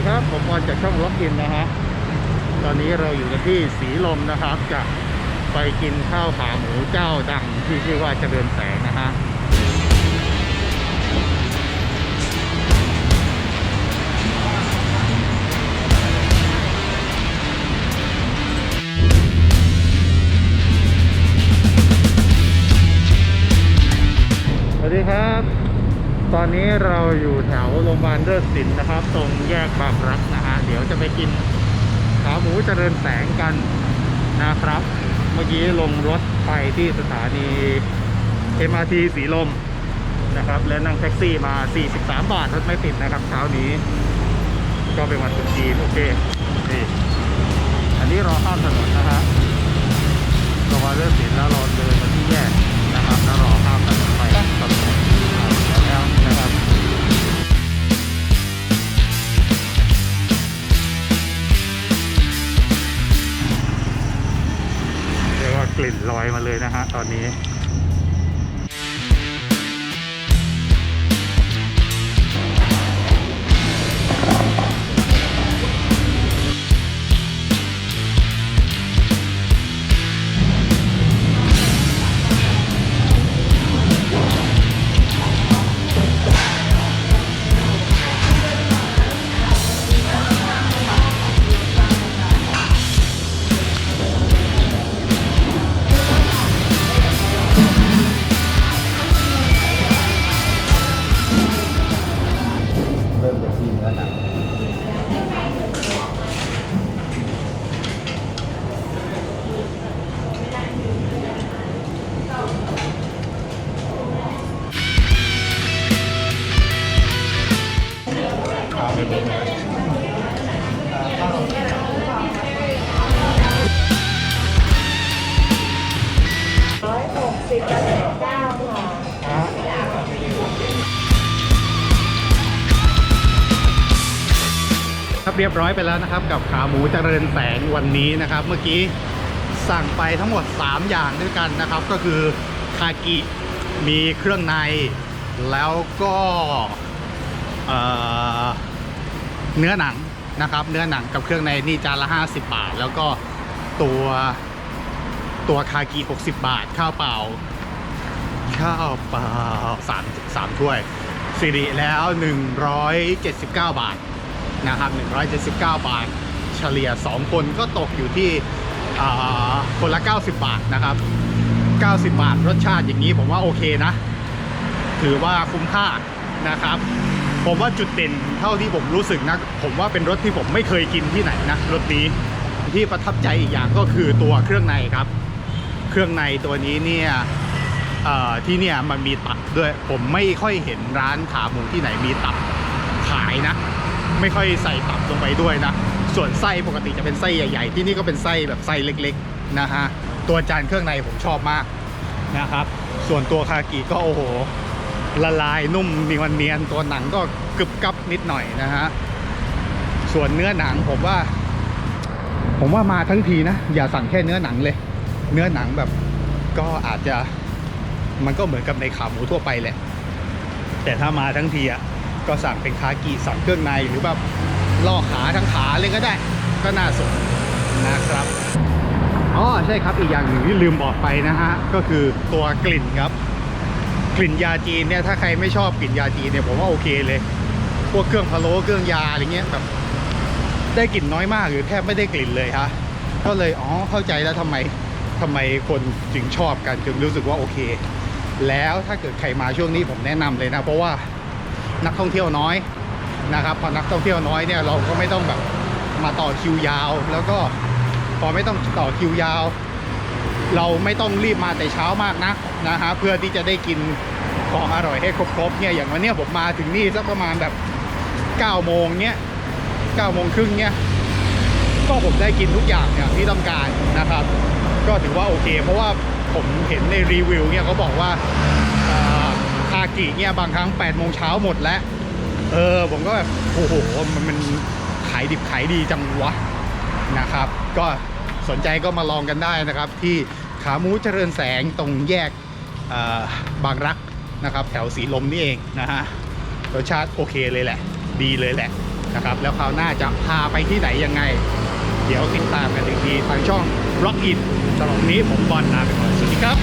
ดีครับ ผมบอลจากช่องล็อกอินนะฮะ ตอนนี้เราอยู่กันที่สีลมนะครับ จะไปกินข้าวขาหมูเจ้าดังที่ชื่อว่าเจริญแสงนะฮะสวัสดีครับ ตอนนี้เราอยู่แถวโรงพยาบาลเลิศสินนะครับ ตรงแยกบางรักนะฮะเดี๋ยวจะไปกินขาหมูเจริญแสงกันนะครับ เมื่อกี้ลงรถไปที่สถานี MRT สีลมนะครับ แล้วนั่งแท็กซี่มา 43 บาทรถไม่ติดนะครับเช้านี้ ก็เป็นวันตรุษจีนโอเคนี่อันนี้รอข้ามถนนนะฮะโรงพยาบาลเลิศศิลป์แล้วราเดินมาที่แยกนะครับแล้วรอข้ามถนน อยมาเลยนะฮะตอนนี้ ร้อยหกสิบเจ็ดเก้าค่ะครับเรียบร้อยไปแล้วนะครับ กับขาหมูเจริญแสงวันนี้นะครับ เมื่อกี้สั่งไปทั้งหมด 3 อย่างด้วยกันนะครับ ก็คือคากิมีเครื่องในแล้วก็เอ่อ เนื้อหนังนะครับ เนื้อหนังกับเครื่องในนี่จานละ 50 บาท แล้วก็ตัวตัวคากิ60 บาท ข้าวเปล่า ข้าวเปล่าสามสามถ้วยสิริแล้ว 179 บาทนะครับ 179 บาท เฉลี่ย 2 คนก็ตกอยู่ที่อ่าคนละ 90 บาทนะครับ 90 บาทรสชาติอย่างนี้ผมว่าโอเคนะ ถือว่าคุ้มค่านะครับ ผมว่าจุดเด่นเท่าที่ผมรู้สึกนะ ผมว่าเป็นรถที่ผมไม่เคยกินที่ไหนนะรถนี้ที่ประทับใจอีกอย่างก็คือตัวเครื่องในครับ เครื่องในตัวนี้เนี่ยที่เนี่ยมันมีตับด้วย ผมไม่ค่อยเห็นร้านขาหมูที่ไหนมีตับขายนะ ไม่ค่อยใส่ตับลงไปด้วยนะ ส่วนไส้ปกติจะเป็นไส้ใหญ่ ๆ ที่นี่ก็เป็นไส้แบบไส้เล็กๆนะฮะตัวจานเครื่องในผมชอบมากนะครับ ส่วนตัวคากิก็โอ้โห ละลายนุ่มมีวันเนียนตัวหนังก็กรึบกับนิดหน่อยนะฮะส่วนเนื้อหนังผมว่า ผมว่ามาทั้งทีนะ อย่าสั่งแค่เนื้อหนังเลย เนื้อหนังแบบก็อาจจะมันก็เหมือนกับในขาหมูทั่วไปแหละ แต่ถ้ามาทั้งทีอะก็สั่งเป็นคากิสั่งเครื่องในหรือแบบล่อขาทั้งขาเลยก็ได้ ก็น่าสนนะครับอ๋อใช่ครับอีกอย่างหนึ่งที่ลืมบอกไปนะฮะ ก็คือตัวกลิ่นครับ กลิ่นยาจีนเนี่ยถ้าใครไม่ชอบกลิ่นยาจีนเนี่ยผมว่าโอเคเลย พวกเครื่องพะโล้เครื่องยาอะไรเงี้ยแบบได้กลิ่นน้อยมากหรือแทบไม่ได้กลิ่นเลยฮะก็เลยอ๋อเข้าใจแล้วทำไมทำไมคนจึงชอบกันจึงรู้สึกว่าโอเค แล้วถ้าเกิดใครมาช่วงนี้ผมแนะนำเลยนะ เพราะว่านักท่องเที่ยวน้อยนะครับพอนักท่องเที่ยวน้อยเนี่ยเราก็ไม่ต้องแบบมาต่อคิวยาว แล้วก็พอไม่ต้องต่อคิวยาว เราไม่ต้องรีบมาแต่เช้ามากนะนะฮะเพื่อที่จะได้กินของอร่อยให้ครบๆเนี่ยอย่างวันนี้ผมมาถึงนี่สักประมาณแบบ9โมงเนี้ย9โมงครึ่งเนี้ยก็ผมได้กินทุกอย่างอย่างที่ต้องการนะครับ ก็ถือว่าโอเค เพราะว่าผมเห็นในรีวิวเนี่ยเขาบอกว่าอ่าคากิเนี่ยบางครั้ง8โมงเช้าหมดแล้วเออผมก็แบบโอ้โหมันมันขายดิบขายดีจังวะนะครับ ก็ สนใจก็มาลองกันได้นะครับ ที่ขาหมูเจริญแสงตรงแยกบางรักนะครับ แถวสีลมนี่เองนะฮะรสชาติโอเคเลยแหละ ดีเลยแหละนะครับ แล้วคราวหน้าจะพาไปที่ไหนยังไง เดี๋ยวติดตามกันอีกทีทางช่อง Rock It สำหรับวันนี้ผมบอลลาไปก่อนสวัสดีครับ